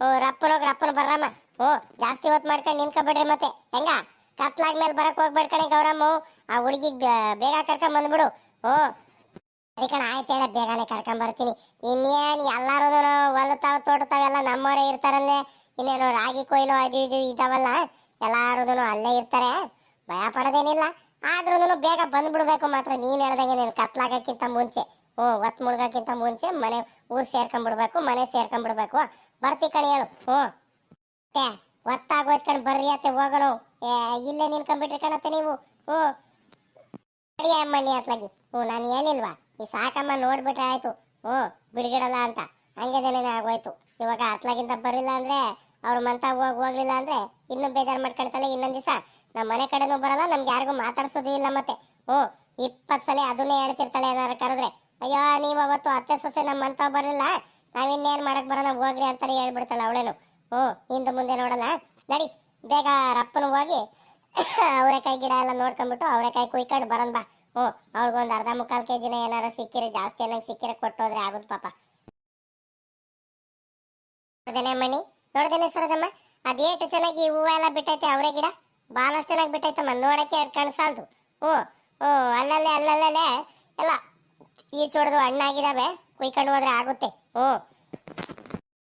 ಓ ರಪ್ಪುರ ಹೋಗಿ ರಪ್ಪನ ಬರ್ರಮ್ಮ. ಓ ಜಾಸ್ತಿ ಹೊತ್ತು ಮಾಡ್ಕೊಂಡು ನಿಂತ್ಕೊಬಿಡ್ರಿ ಮತ್ತೆ. ಹೆಂಗ? ಕತ್ಲಾಗ್ಮೇಲೆ ಮೇಲೆ ಹೋಗ್ಬೇಡ ಕಣೆ ಗೌರಮ್ಮ. ಆ ಹುಡುಗಿಗೆ ಬೇಗ ಕರ್ಕೊಂಡ್ ಬಂದ್ಬಿಡು ಹ್ಞೂ ಅದಕ್ಕೆ ಆಯ್ತು ಹೇಳ, ಬೇಗನೆ ಕರ್ಕೊಂಬರ್ತೀನಿ ಇನ್ನೇನು ಎಲ್ಲಾರು ಹೊಲತಾವ ತೋಟತಾವೆಲ್ಲ ನಮ್ಮವರೇ ಇರ್ತಾರಲ್ಲೇ. ಇನ್ನೇನು ರಾಗಿ ಕೊಯ್ಲು ಅದು ಇದು ಇದಾವಲ್ಲ ಎಲ್ಲರೂ ಅಲ್ಲೇ ಇರ್ತಾರೆ. ಭಯ ಪಡೋದೇನಿಲ್ಲ. ಆದ್ರೂ ಬೇಗ ಬಂದ್ಬಿಡ್ಬೇಕು ಮಾತ್ರ. ನೀನು ಹೇಳ್ದಂಗೆ ನೀನು ಕತ್ಲಾಗಕ್ಕಿಂತ ಮುಂಚೆ. ಹ್ಞೂ ಒತ್ ಮುಳ್ಗಕ್ಕಿಂತ ಮುಂಚೆ ಮನೆ, ಊರು ಸೇರ್ಕೊಂಡ್ಬಿಡ್ಬೇಕು ಮನೆ ಸೇರ್ಕೊಂಡ್ಬಿಡ್ಬೇಕು ಬರ್ತಿ ಕಣಿ ಹೇಳು. ಹ್ಞೂ. ಒತ್ತಾಗಿ ಗೊತ್ತಾಗೋಯ್ತ್ಕೊಂಡು ಬರ್ರಿ ಅತ್ತೆ, ಹೋಗೋಣ. ಏ, ಇಲ್ಲೇ ನಿನ್ಕೊಂಬಿಟ್ರಿ ಕಣತ್ತೆ ನೀವು. ಹ್ಞೂ. ಅಡಿಯ ಮಣ್ಣಿ ಅತ್ಲಾಗಿ ಹ್ಞೂ, ನಾನು ಹೇಳಿಲ್ವಾ? ಈ ಸಾಕಮ್ಮ ನೋಡ್ಬಿಟ್ರೆ ಆಯ್ತು. ಹ್ಞೂ, ಬಿಡ್ಗಿಡಲ್ಲ ಅಂತ. ಹಂಗೆದೇನೆ ಆಗೋಯ್ತು. ಇವಾಗ ಹತ್ಲಾಗಿಂದ ಬರಲಿಲ್ಲ ಅಂದ್ರೆ, ಅವ್ರ ಮಂತ ಹೋಗ್ ಹೋಗ್ಲಿಲ್ಲ ಅಂದ್ರೆ ಇನ್ನೂ ಬೇಜಾರು ಮಾಡ್ಕೊಳ್ತಾಳೆ ಇನ್ನೊಂದ್ ದಿವಸ. ನಮ್ಮ ಮನೆ ಕಡೆನೂ ಬರಲ್ಲ, ನಮ್ಗೆ ಯಾರಿಗೂ ಮಾತಾಡ್ಸೋದು ಇಲ್ಲ ಮತ್ತೆ. ಹ್ಞೂ ಇಪ್ಪತ್ತು ಸಲ ಅದನ್ನೇ ಹೇಳ್ತಿರ್ತಾಳೆ ಏನಾದ್ರು ಕರೆದ್ರೆ. ಅಯ್ಯೋ, ನೀವು ಅವತ್ತು ಅತ್ತೆ ಸೊಸೆ ನಮ್ಮ ಮಂತ ಬರಲಿಲ್ಲ? ನಾವಿನ್ನೇನು ಮಾಡಕ್ ಬರೋಣ, ಹೋಗ್ರಿ ಅಂತಾರೆ ಹೇಳ್ಬಿಡ್ತಾಳೆ ಅವಳೇನು. ಹ್ಞೂ, ಹಿಂದೆ ಮುಂದೆ ನೋಡಲ್ಲ. ನಡಿ, ಬೇಗ ರಪ್ಪನ ಹೋಗಿ ಅವರೆಕಾಯಿ ಗಿಡ ಎಲ್ಲ ನೋಡ್ಕೊಂಬಿಟ್ಟು ಅವರೆಕಾಯಿ ಕುಯ್ಕೊಂಡು ಬರೋಣ ಬಾ. ಹ್ಞೂ ಅವಳಿಗೊಂದು ಅರ್ಧ ಮುಕ್ಕಾಲು ಕೆ ಜಿನ ಏನಾರ ಸಿಕ್ಕಿರೆ, ಜಾಸ್ತಿ ಅನ್ನಂಗೆ ಸಿಕ್ಕಿರೆ ಕೊಟ್ಟೋದ್ರೆ ಆಗುದು ಪಾಪ. ನೋಡ್ದೇನೆ ಮಣಿ ನೋಡ್ದೇನೆ ಸರೋಜಮ್ಮ? ಅದೇಟು ಚೆನ್ನಾಗಿ ಹೂವು ಎಲ್ಲ ಬಿಟ್ಟೈತೆ ಅವರೇ ಗಿಡ? ಭಾಳ ಚೆನ್ನಾಗಿ ಬಿಟ್ಟೈತಮ್ಮ, ನೋಡಕ್ಕೆ ಎರಡು ಕಾಣಿಸಾಲ್ದು ಓ ಓ ಅಲ್ಲಲ್ಲೇ ಅಲ್ಲಲ್ಲೇ ಎಲ್ಲ ಈ ಚೋಡ್ದು ಹಣ್ಣಾಗಿದ್ದಾವೆ ಕುಯ್ಕೊಂಡು ಹೋದ್ರೆ ಆಗುತ್ತೆ. ಓ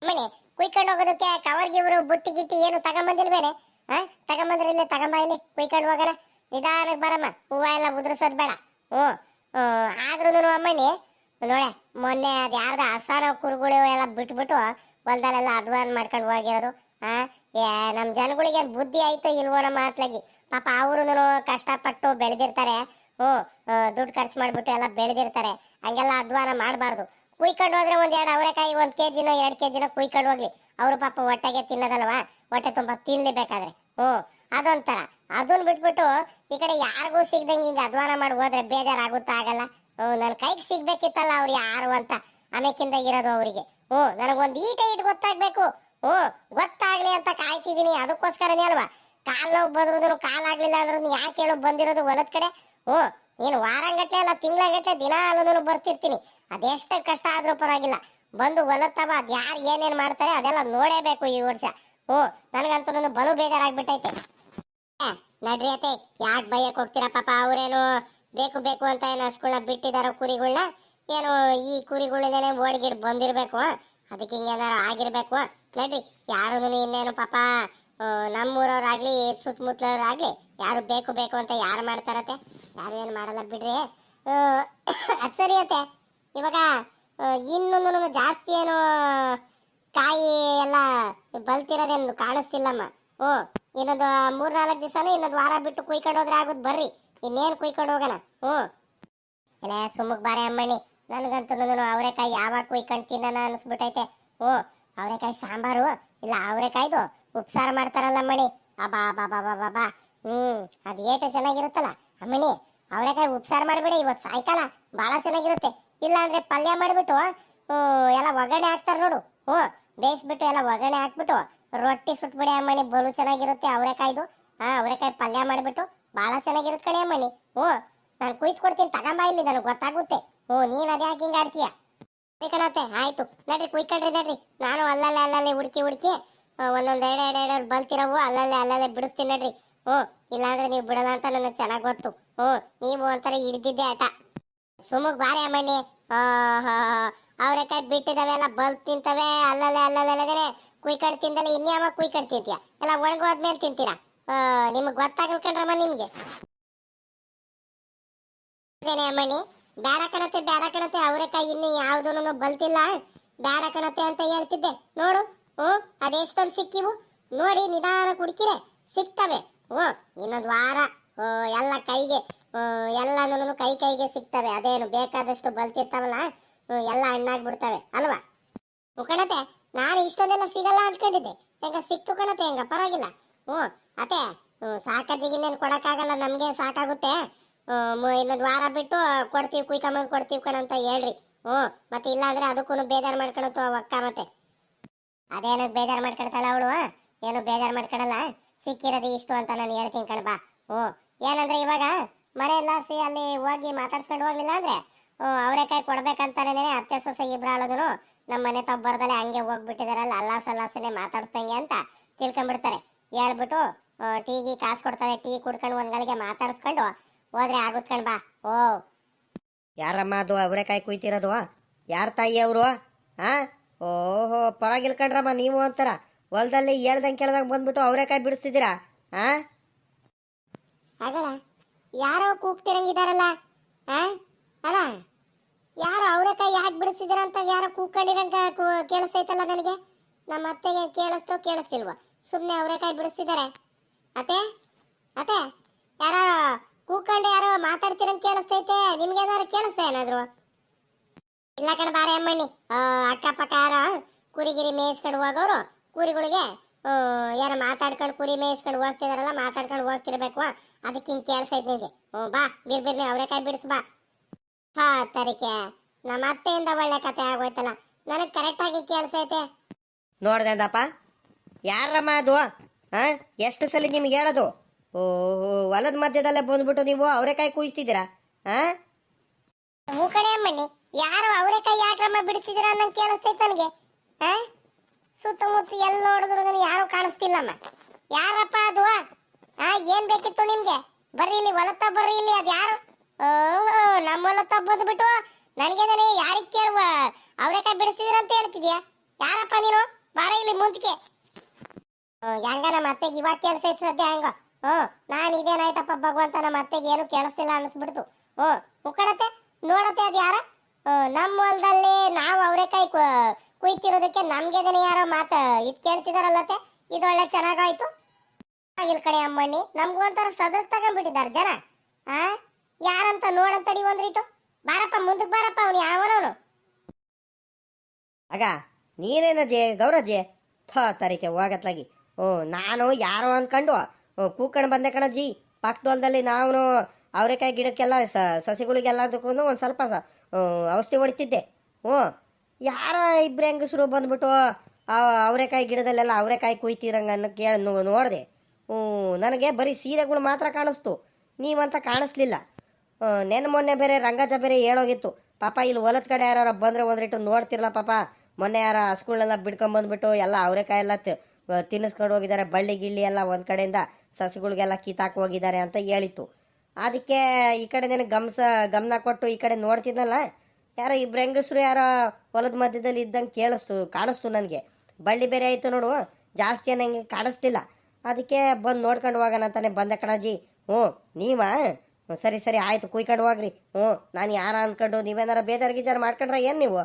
ಮಣಿ ಕುಯ್ಕೊಂಡು ಹೋಗೋದಕ್ಕೆ ಕವರ್ ಇವರು ಬುಟ್ಟಿ ಗಿಟ್ಟಿ ಏನು ತಗೊಂಬಂದಿಲ್ವೇನೆ? ಹಾ, ತಗೊಂಬಂದ್ರೆ ಇಲ್ಲೇ, ತಗೊಂಬ ಇಲ್ಲಿ, ಕುಯ್ಕೊಂಡು ಹೋಗೋಣ. ನಿಧಾನಕ್ಕೆ ಬರಮ್ಮ. ಹೂವ ಎಲ್ಲ ಉದುರಿಸೋದು ಬೇಡ. ಹ್ಞೂ. ಆದ್ರೂ ಅಮ್ಮಣ್ಣಿ, ನೋಡೆ, ಮೊನ್ನೆ ಅದು ಯಾರ್ದು ಹಸಾರ ಕುರುಗಳು ಎಲ್ಲ ಬಿಟ್ಬಿಟ್ಟು ಹೊಲ್ದಲ್ಲೆಲ್ಲ ಅಧ್ವಾನ ಮಾಡ್ಕೊಂಡು ಹೋಗಿರೋದು. ಆ? ಏ ನಮ್ಮ ಜನಗಳಿಗೆ ಬುದ್ಧಿ ಆಯ್ತು ಇಲ್ವೋ ನಮ್ಮ ಮಾತ್ಲಾಗಿ. ಪಾಪ ಅವರು ಕಷ್ಟಪಟ್ಟು ಬೆಳೆದಿರ್ತಾರೆ. ಹ್ಞೂ. ದುಡ್ಡು ಖರ್ಚು ಮಾಡಿಬಿಟ್ಟು ಎಲ್ಲ ಬೆಳೆದಿರ್ತಾರೆ. ಹಂಗೆಲ್ಲ ಅಧ್ವಾನ ಮಾಡಬಾರ್ದು. ಕುಯ್ಕೊಂಡು ಹೋದ್ರೆ ಒಂದು ಎರಡು ಅವರೆಕಾಯಿ, ಒಂದ್ ಕೆಜಿನೋ, ಎರಡು ಕೆಜಿನೋ ಕುಯ್ಕೊಂಡು ಹೋಗ್ಲಿ. ಅವರು ಪಾಪ ಹೊಟ್ಟೆಗೆ ತಿನ್ನೋದಲ್ವಾ? ಹೊಟ್ಟೆ ತುಂಬಾ ತಿನ್ಲೇಬೇಕಾದ್ರೆ. ಹ್ಞೂ. ಅದೊಂಥರ. ಅದನ್ನ ಬಿಟ್ಬಿಟ್ಟು ಈ ಕಡೆ ಯಾರಿಗೂ ಸಿಗ್ದಂಗೆ ಹಿಂಗೆ ಅಧ್ವಾನ ಮಾಡಿ ಹೋದ್ರೆ ಬೇಜಾರಾಗುತ್ತಾ ಆಗಲ್ಲ. ಹ್ಞೂ ನನ್ನ ಕೈಗೆ ಸಿಗ್ಬೇಕಿತ್ತಲ್ಲ ಅವ್ರು ಯಾರು ಅಂತ ಆಮೇಕಿಂದ ಇರೋದು ಅವರಿಗೆ. ಹ್ಞೂ, ನನಗೊಂದು ಈಟ ಈಟ್ ಗೊತ್ತಾಗ್ಬೇಕು. ಹ್ಞೂ, ಗೊತ್ತಾಗಲಿ ಅಂತ ಕಾಯ್ತಿದ್ದೀನಿ. ಅದಕ್ಕೋಸ್ಕರನೇ ಅಲ್ವಾ? ಕಾಲು ನೋವು ಕಾಲು ಕಾಲಾಗ್ಲಿಲ್ಲ ಅಂದ್ರೂ ಯಾಕೆ ಹೇಳು ಬಂದಿರೋದು ಹೊಲದ ಕಡೆ? ಹ್ಞೂ, ನೀನು ವಾರಂಗಟ್ಲೆ ಅಲ್ಲ, ತಿಂಗಳಗಟ್ಲೆ ದಿನ ಅಲ್ಲೂ ಬರ್ತಿರ್ತೀನಿ. ಅದೆಷ್ಟೇ ಕಷ್ಟ ಆದರೂ ಪರವಾಗಿಲ್ಲ. ಬಂದು ಹೊಲತ್ತವ ಅದು ಯಾರು ಏನೇನು ಮಾಡ್ತಾರೆ ಅದೆಲ್ಲ ನೋಡೇಬೇಕು ಈ ವರ್ಷ. ಹ್ಞೂ ನನಗಂತೂ ಬಲು ಬೇಜಾರಾಗ್ಬಿಟ್ಟೈತೆ. ನಡ್ರಿ ಅತ್ತೆ, ಯಾಕೆ ಬೈಯಕ್ ಹೋಗ್ತೀರಾ ಪಾಪ ಅವ್ರೇನು ಬೇಕು ಬೇಕು ಅಂತ ಏನು ಹಸ್ಗಳನ್ನ ಬಿಟ್ಟಿದಾರೋ ಕುರಿಗಳನ್ನ ಏನು ಈ ಕುರಿಗಳಿಂದನೇ ಓಡ್ಗಿಡ್ ಬಂದಿರ್ಬೇಕು ಅದಕ್ಕೆ ಹಿಂಗೇನಾರು ಆಗಿರ್ಬೇಕು ನಡ್ರಿ ಯಾರು ಇನ್ನೇನು ಪಾಪ ನಮ್ಮೂರವ್ರಾಗ್ಲಿ, ಸುತ್ತಮುತ್ತಲವ್ರಾಗ್ಲಿ, ಯಾರು ಬೇಕು ಬೇಕು ಅಂತ ಯಾರು ಮಾಡ್ತಾರತ್ತೆ? ಯಾರು ಏನು ಮಾಡಲ್ಲ ಬಿಡ್ರಿ ಅದು ಸರಿ ಅತ್ತೆ. ಇವಾಗ ಇನ್ನೊಂದು ಜಾಸ್ತಿ ಏನು ಕಾಯಿ ಎಲ್ಲ ಬಲ್ತಿರೋದೇನು ಕಾಣಿಸ್ತಿಲ್ಲಮ್ಮ. ಹ್ಞೂ ಇನ್ನೊಂದು ಮೂರ್ ನಾಲ್ಕು ದಿವಸನೇ ಇನ್ನೊಂದು ವಾರ ಬಿಟ್ಟು ಕುಯ್ಕೊಂಡು ಹೋದ್ರೆ ಆಗುದು ಬರ್ರಿ. ಇನ್ನೇನು ಕುಯ್ಕೊಂಡು ಹೋಗೋಣ? ಹ್ಞೂ. ಇಲ್ಲ ಸುಮ್ಮಕ್ ಬಾರೆ ಅಮ್ಮಣ್ಣಿ. ನನಗಂತೂ ಅವರೆಕಾಯಿ ಯಾವಾಗ ಕುಯ್ಕೊಂಡು ತಿನ್ನೋಣ ಅನಿಸ್ಬಿಟ್ಟೈತೆ ಓ ಅವರೆಕಾಯಿ ಸಾಂಬಾರು ಇಲ್ಲ ಅವರೆಕಾಯ್ದು ಉಪ್ಸಾರು ಮಾಡ್ತಾರಲ್ಲ ಅಮ್ಮಣ್ಣಿ. ಅಬಾ, ಬಾ ಬಾ ಬಾ ಬಾ ಹ್ಞೂ. ಅದು ಏಟು ಚೆನ್ನಾಗಿರುತ್ತಲ್ಲ ಅಮ್ಮಣ್ಣಿ? ಅವರೆಕಾಯಿ ಉಪ್ಸಾರು ಮಾಡಿಬಿಡಿ ಇವತ್ತು ಸಾಯಂಕಾಲ ಭಾಳ ಚೆನ್ನಾಗಿರುತ್ತೆ. ಇಲ್ಲ ಅಂದರೆ ಪಲ್ಯ ಮಾಡಿಬಿಟ್ಟು ಎಲ್ಲ ಒಗ್ಗರಣೆ ಹಾಕ್ತಾರೆ ನೋಡು. ಹ್ಞೂ. ಬೇಯಿಸ್ಬಿಟ್ಟು ಎಲ್ಲ ಒಗ್ಗರಣೆ ಹಾಕ್ಬಿಟ್ಟು ರೊಟ್ಟಿ ಸುಟ್ಬಿಡಿ ಅಮ್ಮನಿ ಬಲು ಚೆನ್ನಾಗಿರುತ್ತೆ ಅವರೆಕಾಯ್ದು. ಹಾ, ಅವರೆಕಾಯಿ ಪಲ್ಯ ಮಾಡಿಬಿಟ್ಟು ಭಾಳ ಚೆನ್ನಾಗಿರುತ್ತೆ ಕಣೆ ಅಮ್ಮನಿ ಹ್ಞೂ, ನಾನು ಕುಯ್ತು ಕೊಡ್ತೀನಿ ತಗೊಂಬ ಇಲ್ಲಿ, ನನಗೆ ಗೊತ್ತಾಗುತ್ತೆ. ಹ್ಞೂ, ನೀನು ಅದೇ ಹಾಕಿ ಹಿಂಗೆ ಆಡ್ತೀಯ? ಕಣತ್ತೆ ಆಯ್ತು. ನಡ್ರಿ, ಕುಯ್ಕೊಳ್ರಿ, ನಡ್ರಿ. ನಾನು ಅಲ್ಲಲ್ಲೇ, ಅಲ್ಲಲ್ಲಿ ಹುಡುಕಿ ಹುಡುಕಿ ಒಂದೊಂದು ಎರಡು ಎರಡು ಎರಡು ಬಲ್ತಿರವು, ಅಲ್ಲಲ್ಲೇ ಅಲ್ಲಲ್ಲೇ ಬಿಡಿಸ್ತೀನಿ, ನಡ್ರಿ. ಹ್ಞೂ, ಇಲ್ಲಾಂದ್ರೆ ನೀವು ಬಿಡಲ್ಲ ಅಂತ ನನಗೆ ಚೆನ್ನಾಗಿ ಗೊತ್ತು. ಹ್ಞೂ, ನೀವು ಒಂಥರ ಹಿಡ್ದಿದ್ದೆ ಆಟ. ಸುಮಗ್ ಬಾರಿ ಅಮ್ಮಣ್ಣಿ ಅವರೆಕಾಯಿ ಬಿಟ್ಟಿದಾವೆಲ್ಲ ಬಲ್ತ್ ತಿಂತವೆ, ಅಲ್ಲಲ್ಲೇ ಅಲ್ಲಲ್ಲೇ ಕುಯ್ಕಡ್ ತಿಂದಲ್ಲ, ಇನ್ಯಾವ ಕುಯ್ಕರ್ ತಿಂತೀಯ? ಎಲ್ಲ ಒಣಗೋದ್ಮೇಲೆ ತಿಂತೀರಾ? ನಿಮಗೆ ಗೊತ್ತಾಗಲ್ ನಿಮಗೆ. ನಿಮ್ಗೆ ಅಮ್ಮಣ್ಣಿ ಬೇಡ ಕಣತೆ ಬೇಡ ಕಣತೆ ಅವರೆಕಾಯಿ ಇನ್ನು ಯಾವುದೂ ಬಲ್ತಿಲ್ಲ. ಬೇಡ ಕಣತೆ ಅಂತ ಹೇಳ್ತಿದ್ದೆ. ನೋಡು, ಹ್ಞೂ, ಅದೆಷ್ಟೊಂದು ಸಿಕ್ಕಿವು. ನೋಡಿ, ನಿಧಾನ ಕುಡಿಕಿರೆ, ಸಿಗ್ತವೆ. ಓ ಇನ್ನೊಂದು ವಾರ ಎಲ್ಲ ಕೈಗೆ ಎಲ್ಲನೂ ಕೈ ಕೈಗೆ ಸಿಗ್ತವೆ. ಅದೇನು ಬೇಕಾದಷ್ಟು ಬಲ್ತಿರ್ತಾವಲ್ಲ ಎಲ್ಲ ಹಣ್ಣಾಗ್ಬಿಡ್ತವೆ, ಅಲ್ವಾ? ಕಣತೆ ನಾನು ಇಷ್ಟೊಂದೆಲ್ಲ ಸಿಗಲ್ಲ ಅನ್ಕೊಂಡಿದ್ದೆ. ಹೆಂಗ ಸಿಕ್ಕು ಕಣತೆ ಹೆಂಗ? ಪರವಾಗಿಲ್ಲ. ಹ್ಞೂ, ಅತ್ತೆ, ಹ್ಞೂ ಸಾಕಜ್ಜಿಗಿನ್ನೇನು ಕೊಡೋಕ್ಕಾಗಲ್ಲ, ನಮಗೆ ಸಾಕಾಗುತ್ತೆ. ಇನ್ನೊಂದು ವಾರ ಬಿಟ್ಟು ಕೊಡ್ತೀವಿ, ಕುಯ್ಕೊಂಬಂದು ಕೊಡ್ತೀವಿ ಕಣ ಅಂತ ಹೇಳ್ರಿ. ಹ್ಞೂ, ಮತ್ತೆ ಇಲ್ಲಾಂದ್ರೆ ಅದಕ್ಕೂ ಬೇಜಾರು ಮಾಡ್ಕೊಳತ್ತು ಅಕ್ಕ ಮತ್ತೆ. ಅದೇನೋ ಬೇಜಾರು ಮಾಡ್ಕೊಳ್ತಾಳೆ ಅವಳು? ಏನು ಬೇಜಾರು ಮಾಡ್ಕೊಳಲ್ಲ? ಸಿಕ್ಕಿರೋದು ಇಷ್ಟು ಅಂತ ನಾನು ಹೇಳ್ತೀನಿ ಕಣ ಬಾ. ಹ್ಞೂ, ಏನಂದ್ರೆ ಇವಾಗ ಮನೆ ಎಲ್ಲ ಸಿ, ಅಲ್ಲಿ ಹೋಗಿ ಮಾತಾಡ್ಸ್ಕೊಂಡು ಹೋಗ್ಲಿಲ್ಲ ಅಂದ್ರೆ ಅವರೇಕಾಯಿ ಕೊಡ್ಬೇಕಂತಾನೇ ಅತ್ತೆ ಸೊಸೆ ಇಬ್ರು ಆಳೋದು ನಮ್ಮ ಮನೆ ತಬ್ಬರದಲ್ಲಿ ಬರ್ದಲೆ ಹಂಗೆ ಹೋಗ್ಬಿಟ್ಟಿದಾರಲ್ಲ ಅಲ್ಲ ಸಲ್ಲಾಸನೆ ಮಾತಾಡ್ಸಂಗೆ ಅಂತ ತಿಳ್ಕೊಂಬಿಡ್ತಾರೆ. ಹೇಳ್ಬಿಟ್ಟು ಟೀಗಿ ಕಾಸು ಕೊಡ್ತಾರೆ ಟೀ ಕುಡ್ಕೊಂಡು ಒಂದ್ಗಳಿಗೆ ಮಾತಾಡ್ಸ್ಕೊಂಡು ಹೋದ್ರೆ ಆಗುತ್ಕೊಂಡ್ ಬಾ. ಓ. ಯಾರಮ್ಮ ಅದು ಅವರೆಕಾಯಿ ಕುಯ್ತಿರೋದು? ಯಾರ ತಾಯಿ ಅವರು? ಹಾ ಓಹೋ ಪರವಾಗಿಲ್ ಕಣ್ರಮ್ಮ ನೀವು ಅಂತಾರ. ಹೊಲದಲ್ಲಿ ಹೇಳ್ದಂಗೆ ಕೇಳ್ದಂಗೆ ಬಂದ್ಬಿಟ್ಟು ಅವರೆಕಾಯಿ ಬಿಡಿಸ್ತಿದ್ದೀರಾ? ಹಾ ಆಗಲ್ಲ ಯಾರೋ ಕೂಗ್ತಿರಂಗಿದಾರಲ್ಲ ಹಾ ಅಲ್ಲ ಯಾರೋ ಕೈ ಯಾಕೆ ಬಿಡಿಸಿದಾರ ಅಂತ ಯಾರು ಕೂಕೊಂಡಿರಂತ ಕೇಳಿಸ್ತೈತಲ್ಲ ನನಗೆ? ನಮ್ಮ ಅತ್ತೆಗೆ ಕೇಳಿಸ್ತೋ, ಕೇಳಿಸ್ತಿಲ್ವ? ಸುಮ್ಮನೆ ಅವರೆಕಾಯಿ ಬಿಡಿಸ್ತಿದ್ದಾರೆ ಅತ್ತೆ? ಅತ್ತೆ? ಯಾರೋ ಕೂಕೊಂಡು ಯಾರು ಮಾತಾಡ್ತೀರಂತ ಕೇಳಿಸ್ತೈತೆ ನಿಮ್ಗೇನಾದ್ರು ಕೇಳಿಸ್ತಾ ಏನಾದ್ರು? ಇಲ್ಲ ಕಣ ಬಾರೆ ಅಮ್ಮಣ್ಣಿ. ಅಕ್ಕಪಕ್ಕ ಯಾರೋ ಕುರಿಗಿರಿ ಮೇಯಿಸ್ಕೊಂಡು ಹೋಗೋರು, ಕುರಿಗಳಿಗೆ ಯಾರು ಮಾತಾಡ್ಕೊಂಡು ಕುರಿ ಮೇಯಿಸ್ಕೊಂಡು ಹೋಗ್ತಿದಾರಲ್ಲ, ಮಾತಾಡ್ಕೊಂಡು ಹೋಗ್ತಿರ್ಬೇಕು. ಅದಕ್ಕೆ ಹಿಂಗೆ ಕೇಳಿಸೈತೆ ನಿಮಗೆ ಹ್ಞೂ ಬಾ, ಬಿರ್ ಅವರೇಕಾಯಿ ಅವರೆಕಾಯಿ ಬಿಡಿಸ್, ಬಾ. ಹಾ ತರಿಕೆ. ನಮ್ಮ ಅತ್ತೆಯಿಂದ ಒಳ್ಳೆ ಕತೆ ಆಗೋಯ್ತಲ್ಲ ನನಗೆ ಕರೆಕ್ಟಾಗಿ ಕೇಳಿಸೈತೆ. ನೋಡ್ದಪ್ಪ ಯಾರಮ್ಮ ಅದು ಹಾ ಎಷ್ಟು ಸಲ ನಿಮ್ಗೆ ಹೇಳೋದು? ಓಹೋ ಹೊಲದ ಮಧ್ಯದಲ್ಲೇ ಬಂದ್ಬಿಟ್ಟು ನೀವು ಅವರೆಕಾಯಿ ಕೂಯಿಸ್ತಿದ್ದೀರಾ ಹಾ ಹೂ ಕಡೆ ಅಮ್ಮಣ್ಣಿ ಯಾರು ಅವರೆಕಾಯಿ ಯಾಕ್ರಮ್ಮ ಬಿಡಿಸಿದಿರ ಅನ್ನಂಗೆ ಕೇಳಿಸ್ತೈತೆ ನನಗೆ ಆ? ಸುತ್ತಮುತ್ತ ಎಲ್ಲಿ ನೋಡಿದ್ರು ನನಗೆ ಯಾರು ಕಾಣಿಸ್ತಿಲ್ಲಮ್ಮ. ಯಾರಪ್ಪ ಅದು ಆ? ಏನ್ ಬೇಕಿತ್ತು ನಿಮ್ಗೆ? ಬರ್ರಿ ಇಲ್ಲಿ ಹೊಲತ್ತ ಬರ್ರಿ ಇಲ್ಲಿ ಅದು ಯಾರು ಓಹೋ ತಪ್ಪದು ಬಿಟ್ಟು ಬಂದ್ಬಿಟ್ಟು ನನಗೆ ನನಗೆ ಯಾರಿಗೆ ಕೇಳುವ? ಅವರೇಕಾಯಿ ಬಿಡಿಸಿದ್ರ ಅಂತ ಹೇಳ್ತಿದ್ಯಾ? ಯಾರಪ್ಪ ನೀನು? ಬಾರ ಇಲ್ಲಿ ಮುಂದಕ್ಕೆ ಹೆಂಗ ನಮ್ಮ ಅತ್ತೆಗೆ ಇವಾಗ ಕೇಳಿಸೈತೆ ಸದ್ಯ ಹಂಗ? ಹ್ಞೂ ನಾನು ಇದೇನಾಯ್ತಪ್ಪ ಭಗವಂತ, ನಮ್ಮ ಅತ್ತೆಗೆ ಏನು ಕೇಳಿಸ್ತಿಲ್ಲ ಅನಿಸ್ಬಿಡ್ತು. ಹ್ಞೂ ಮುಕ್ಕಡತ್ತೆ ನೋಡತ್ತೆ ಅದು ಯಾರ? ನಮ್ಮ ಹೊಲದಲ್ಲಿ ನಾವು ಅವರೇಕಾಯಿ ಕುಯ್ತಿರೋದಕ್ಕೆ ನಮ್ಗೆ ಅದನ್ನ ಯಾರೋ ಮಾತು ಇದು ಕೇಳ್ತಿದಾರಲ್ಲತ್ತೆ? ಇದು ಒಳ್ಳೆ ಚೆನ್ನಾಗಾಯ್ತು. ಇಲ್ಲಿ ಕಡೆ ಅಮ್ಮಣ್ಣಿ, ನಮಗೂ ಒಂಥರ ಸದಕ್ ತಗೊಂಡ್ಬಿಟ್ಟಿದ್ದಾರೆ ಜನ. ಆ? ಯಾರಂತ ನೋಡಂತಡಿ ಒಂದ್ರಿಟ್ಟು ಬಾರಪ್ಪ ಮುಂದಕ್ಕೆ ಬಾರಪ್ಪ ಅವನು ಯಾವನವನು ಆಗ ಜೇ ಗೌರಜ್ಜೆ ಥ, ತರಿಕೆ ಹೋಗತ್ಲಾಗಿ. ಹ್ಞೂ ನಾನು ಯಾರೋ ಅಂದ್ಕೊಂಡು ಹ್ಞೂ ಕೂಕೊಂಡು ಬಂದೆ ಕಣಜ್ಜಿ. ಪಕ್ಕದ ಹೊಲದಲ್ಲಿ ನಾವು ಅವರೆಕಾಯಿ ಗಿಡಕ್ಕೆಲ್ಲ ಸ ಸಸಿಗಳಿಗೆಲ್ಲದಕ್ಕೂ ಒಂದು ಸ್ವಲ್ಪ ಔಷಧಿ ಹೊಡಿತಿದ್ದೆ. ಹ್ಞೂ. ಯಾರ ಇಬ್ಬರು ಹೆಂಗಸರು ಬಂದ್ಬಿಟ್ಟು ಅವರೆಕಾಯಿ ಗಿಡದಲ್ಲೆಲ್ಲ ಅವರೆಕಾಯಿ ಕುಯ್ತಿರಂಗನ್ನು ಕೇಳಿ ನೋಡಿದೆ. ಹ್ಞೂ, ನನಗೆ ಬರೀ ಸೀರೆಗಳು ಮಾತ್ರ ಕಾಣಿಸ್ತು. ನೀವಂತ ಕಾಣಿಸ್ಲಿಲ್ಲ. ನೆನ್ನೆ ಮೊನ್ನೆ ಬೇರೆ ರಂಗಜ ಬೇರೆ ಹೇಳೋಗಿತ್ತು ಪಾಪ ಇಲ್ಲಿ ಹೊಲದ ಕಡೆ ಯಾರು ಬಂದ್ರೆ ಒಂದ್ರಿಟ್ಟು ನೋಡ್ತಿರಲ್ಲ ಪಾಪ. ಮೊನ್ನೆ ಯಾರ ಹಸ್ಗಳನ್ನೆಲ್ಲ ಬಿಡ್ಕೊಂಡ್ ಬಂದ್ಬಿಟ್ಟು ಎಲ್ಲ ಅವರೆಕಾಯಿ ಎಲ್ಲ ತಿನ್ನಿಸ್ಕೊಂಡು ಹೋಗಿದ್ದಾರೆ. ಬಳ್ಳಿ ಗಿಳ್ಳಿ ಎಲ್ಲ ಒಂದ್ ಕಡೆಯಿಂದ ಸಸಿಗಳಿಗೆಲ್ಲ ಕಿತಾಕ್ ಹೋಗಿದ್ದಾರೆ ಅಂತ ಹೇಳಿತ್ತು. ಅದಕ್ಕೆ ಈ ಕಡೆ ನನಗೆ ಗಮಸ, ಗಮನ ಕೊಟ್ಟು ಈ ಕಡೆ ನೋಡ್ತಿದ್ನಲ್ಲ? ಯಾರೋ ಇಬ್ರು ಹೆಂಗಸ್ರು ಯಾರೋ ಹೊಲದ ಮಧ್ಯದಲ್ಲಿ ಇದ್ದಂಗೆ ಕೇಳಿಸ್ತು, ಕಾಣಿಸ್ತು ನನಗೆ. ಬಳ್ಳಿ ಬೇರೆ ಆಯ್ತು ನೋಡು, ಜಾಸ್ತಿ ಏನಂಗೆ ಕಾಣಿಸ್ತಿಲ್ಲ. ಅದಕ್ಕೆ ಬಂದು ನೋಡ್ಕೊಂಡು ಹೋಗೋಣ ಅಂತಾನೆ ಬಂದೆ ಕಣಜಿ. ಹ್ಞೂ, ನೀವಾ? ಸರಿ ಸರಿ, ಆಯ್ತು, ಕುಯ್ಕೊಂಡು ಹೋಗ್ರಿ. ಹ್ಞೂ ನಾನು ಯಾರ ಅಂದ್ಕೊಂಡು ನೀವೇನಾರ ಬೇಜಾರು ಗೀಜಾರು ಮಾಡ್ಕೊಂಡ್ರೆ ಏನು ನೀವು?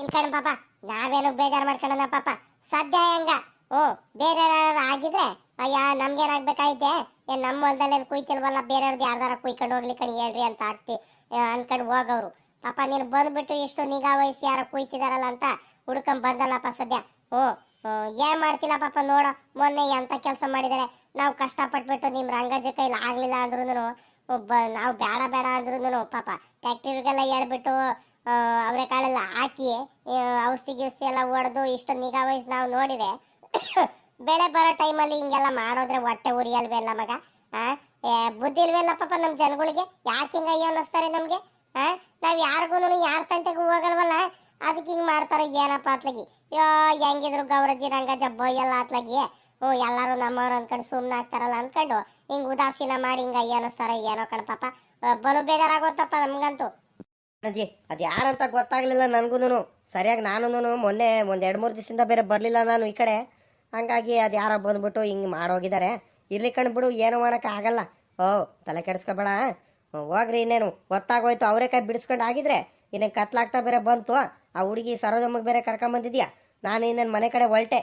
ಇಲ್ಕಣ ಪಾಪ, ನಾವೇನು ಬೇಜಾರು ಮಾಡ್ಕೊಂಡ ಪಾಪ. ಸದ್ಯ ಹೆಂಗ? ಹ್ಞೂ ಬೇರೆ ಆಗಿದ್ರೆ, ಅಯ್ಯ, ನಮ್ಗೇನಾಗ್ಬೇಕಾಯ್ತೆ? ಏನ್ ನಮ್ಮ ಹೊಲದಲ್ಲಿ ಕುಯ್ತಿಲ್ವಲ್ಲ ಬೇರೆಯವ್ರದ್ದು ಯಾರ್ದಾರ ಕುಯ್ಕೊಂಡು ಹೋಗ್ಲಿ ಕಣಿ, ಹೇಳ್ರಿ ಅಂತ ಆಗ್ತಿ ಅನ್ಕೊಂಡು ಹೋಗವ್ರು. ಪಾಪ, ನೀನು ಬಂದ್ಬಿಟ್ಟು ಎಷ್ಟು ನಿಗಾ ವಹಿಸಿ ಯಾರೋ ಕುಯ್ತಿದಾರಲ್ಲ ಅಂತ ಹುಡ್ಕೊಂಡ್ ಬಂದಲ್ಲಪ್ಪ ಸದ್ಯ. ಹ್ಞೂ ಏನ್ ಮಾಡ್ತಿಲ್ಲ ಪಾಪ ನೋಡೋ, ಮೊನ್ನೆ ಎಂತ ಕೆಲಸ ಮಾಡಿದರೆ. ನಾವು ಕಷ್ಟಪಟ್ಬಿಟ್ಟು ನಿಮ್ ರಂಗಜ ಕೈಲಿ ಆಗ್ಲಿಲ್ಲ ಅಂದ್ರೂ ಒಬ್ಬ ನಾವು ಬೇಡ ಬೇಡ ಅಂದ್ರೂ ಪಾಪ ಟ್ಯಾಕ್ಟ್ರಿಗೆಲ್ಲ ಹೇಳ್ಬಿಟ್ಟು ಅವರೆಕಾಳೆಲ್ಲ ಹಾಕಿ ಆ, ಔಷಧಿ ಗಿಷ್ಧಿ ಎಲ್ಲ ಹೊಡೆದು ಇಷ್ಟು ನಿಗಾ ವಹಿಸಿ ನಾವು ನೋಡಿದೆ ಬೆಳೆ ಬರೋ ಟೈಮಲ್ಲಿ ಹಿಂಗೆಲ್ಲ ಮಾಡೋದ್ರೆ ಹೊಟ್ಟೆ ಉರಿಯಲ್ವೆಲ್ಲ ಮಗ ಬುದ್ಧಿ ಇಲ್ವೆಲ್ಲ ಪಾಪ ನಮ್ಮ ಜನಗಳಿಗೆ ಯಾಕೆ ಹಿಂಗೆ ಅಯ್ಯೋ ಅನ್ನಿಸ್ತಾರೆ ನಮಗೆ ನಾವು ಯಾರಿಗೂ ಯಾರ ತಂಟೆಗೂ ಹೋಗಲ್ವಲ್ಲ ಅದಕ್ಕೆ ಹಿಂಗೆ ಮಾಡ್ತಾರೆ ಏನಪ್ಪ ಅತ್ಲಾಗಿ ಯೋ ಹೆಂಗಿದ್ರು ಗೌರಜಿ ರಂಗ ಜಬ್ಬೋ ಎಲ್ಲ ಅತ್ಲಾಗಿ ಹ್ಞೂ ಎಲ್ಲರೂ ನಮ್ಮವ್ರು ಅಂದ್ಕೊಂಡು ಸುಮ್ಮನೆ ಆಗ್ತಾರಲ್ಲ ಅಂದ್ಕೊಂಡು ಹಿಂಗೆ ಉದಾಸೀನ ಮಾಡಿ ಹಿಂಗ ಅಯ್ಯ ಅನ್ನಿಸ್ತಾರ, ಏನೋ ಕಣ ಪಾಪ. ಬಲು ಬೇಜಾರಾಗೋತಪ್ಪ ನಮ್ಗಂತೂ. ಅಜ್ಜಿ, ಅದು ಯಾರಂತ ಗೊತ್ತಾಗ್ಲಿಲ್ಲ ನನಗೂ ಸರಿಯಾಗಿ ನಾನು ಮೊನ್ನೆ ಒಂದು ಎರಡು ಮೂರು ದಿವಸದಿಂದ ಬೇರೆ ಬರಲಿಲ್ಲ ನಾನು ಈ ಕಡೆ. ಹಂಗಾಗಿ ಅದು ಯಾರೋ ಬಂದ್ಬಿಟ್ಟು ಹಿಂಗೆ ಮಾಡೋಗಿದ್ದಾರೆ ಇರ್ಲಿ ಕಂಡ್ಬಿಡು ಏನು ಮಾಡಕ್ ಆಗಲ್ಲ. ಓ, ತಲೆ ಕೆಡಿಸ್ಕೊಬೇಡ. ಹೋಗ್ರಿ ಇನ್ನೇನು. ಗೊತ್ತಾಗೋಯ್ತು ಕೈ ಬಿಡಿಸ್ಕೊಂಡು ಆಗಿದ್ರೆ. ಇನ್ನೇನು ಕತ್ಲಾಗ್ತಾ ಬೇರೆ ಬಂತು. ಆ ಹುಡುಗಿ ಸರೋಜಮ್ಮಗೆ ಬೇರೆ ಕರ್ಕೊಂಬಂದಿದ್ಯಾ? ನಾನು ಇನ್ನೇನು ಮನೆ ಕಡೆ ಹೊಲ್ಟೆ.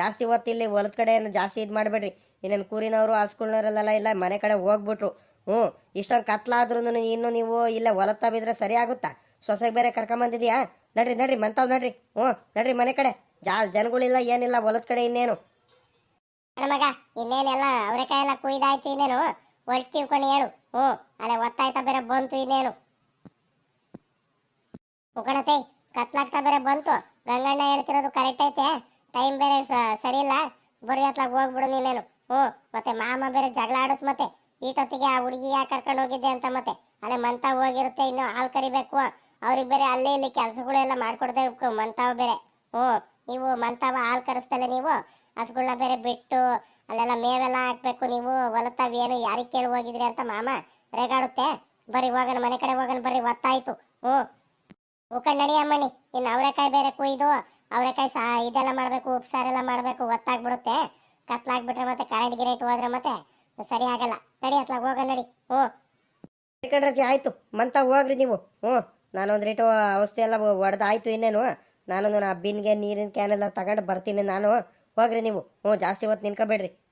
ಜಾಸ್ತಿ ಹೊತ್ತು ಇಲ್ಲಿ ಹೊಲದ ಕಡೆ ಏನು ಜಾಸ್ತಿ ಇದು ಮಾಡಬೇಡ್ರಿ. ಇನ್ನೇನು ಕೂರಿನವರು ಹಸ್ಗಳ್ನವರೆಲ್ಲ ಇಲ್ಲ, ಮನೆ ಕಡೆ ಹೋಗ್ಬಿಟ್ರು. ಹ್ಞೂ ಇಷ್ಟೊಂದು ಕತ್ಲಾದ್ರೂ ಇನ್ನು ನೀವು ಇಲ್ಲೇ ಹೊಲತ್ತ ಬಿದ್ರೆ ಸರಿ ಆಗುತ್ತಾ? ಸೊಸೆಗೆ ಬೇರೆ ಕರ್ಕೊಂಬಂದಿದ್ಯಾ? ನಡ್ರಿ ನಡ್ರಿ, ಮಂತಾವ್ ನಡ್ರಿ. ಹ್ಞೂ ನಡ್ರಿ ಮನೆ ಕಡೆ. ಜಾ ಜನಗಳಿಲ್ಲ, ಏನಿಲ್ಲ, ಹೊಲದ ಕಡೆ ಇನ್ನೇನು. ಮಗ, ಇನ್ನೇನೆಲ್ಲ ಅವರೆಕಾಯಿ ಎಲ್ಲ ಕುಯ್ದಾಯ್ತು ಇನ್ನೇನು? ಹೊರ್ತೀವಿ ಕಣಿ ಹೇಳು ಹ್ಞೂ ಅಲ್ಲೇ ಒತ್ತಾಯ್ತಾ ಬೇರೆ ಬಂತು ಇನ್ನೇನು. ಮುಖಣತೆ ಕತ್ಲಾಗ್ತಾ ಬೇರೆ ಬಂತು. ಗಂಗಣ್ಣ ಹೇಳ್ತಿರೋದು ಕರೆಕ್ಟ್ ಐತೆ. ಟೈಮ್ ಬೇರೆ ಸರಿ ಇಲ್ಲ ಬರೀ ಹತ್ಲಾಗ ಹೋಗ್ಬಿಡು ನೀನೇನು. ಹ್ಞೂ, ಮತ್ತೆ ಮಾಮ ಬೇರೆ ಜಗಳ ಆಡುತ್ತೆ ಮತ್ತೆ. ಈಟೊತ್ತಿಗೆ ಆ ಹುಡುಗಿ ಯಾಕೆ ಕರ್ಕೊಂಡು ಹೋಗಿದ್ದೆ ಅಂತ ಮತ್ತೆ. ಅಲ್ಲೇ ಮಂತಾವ್ ಹೋಗಿರುತ್ತೆ, ಇನ್ನು ಹಾಲು ಕರಿಬೇಕು. ಅವ್ರಿಗೆ ಬೇರೆ ಅಲ್ಲೇ ಇಲ್ಲಿ ಕೆಲಸಗಳೆಲ್ಲ ಮಾಡ್ಕೊಡ್ತಾ ಇರ್ಬೇಕು ಮಂತಾವ್ ಬೇರೆ. ಹ್ಞೂ, ನೀವು ಮಂತಾವ ಹಾಲು ಕರೆಸ್ತಲ್ಲ ನೀವು. ಹಸುಗಳನ್ನ ಬೇರೆ ಬಿಟ್ಟು ಅಲ್ಲೆಲ್ಲ ಮೇವೆಲ್ಲ ಹಾಕ್ಬೇಕು ನೀವು. ಹೊಲತಾವ್ ಏನು ಯಾರಿಗೆ ಕೇಳಿ ಹೋಗಿದ್ರಿ ಅಂತ ಮಾಮ ರೇಗಾಡುತ್ತೆ. ಬರೀ ಹೋಗನ ಮನೆ ಕಡೆ ಹೋಗೋಣ ಬರೀ ಒತ್ತಾಯ್ತು ಹ್ಞೂ. ಉಕ್ಕಂಡ್ ನಡಿ ಅಮ್ಮಣ್ಣಿ, ಇನ್ನು ಅವರೆಕಾಯಿ ಬೇರೆ ಕುಯ್ದು ಅವರೆಕಾಯಿ ಸಾ ಇದೆಲ್ಲ ಮಾಡಬೇಕು ಉಪ್ಸಾರೆಲ್ಲ ಮಾಡಬೇಕು, ಒತ್ತಾಗ್ಬಿಡುತ್ತೆ. ಕತ್ಲಾಗ್ಬಿಟ್ರೆ ಮತ್ತೆ ಕರೆಂಟ್ ಗಿರೇಟ್ ಹೋದ್ರೆ ಮತ್ತೆ ಸರಿ ಆಗಲ್ಲ. ಸರಿ ಅತ್ಲಾಗ ಹೋಗ, ನಡಿ. ಹ್ಞೂ ಕಣ್ರಜಿ ಆಯಿತು. ಮಂತ ಹೋಗ್ರಿ ನೀವು. ಹ್ಞೂ. ನಾನೊಂದು ರೇಟು ಔಷಧಿ ಎಲ್ಲ ಹೊಡೆದು ಆಯ್ತು ಇನ್ನೇನು. ನಾನೊಂದು ಆ ಬಿನ್ಗೆ, ನೀರಿನ ಕ್ಯಾನ್ ಎಲ್ಲ ತಗೊಂಡು ಬರ್ತೀನಿ ನಾನು. ಹೋಗ್ರಿ ನೀವು. ಹ್ಞೂ, ಜಾಸ್ತಿ ಹೊತ್ತು ನಿನ್ಕೋಬೇಡ್ರಿ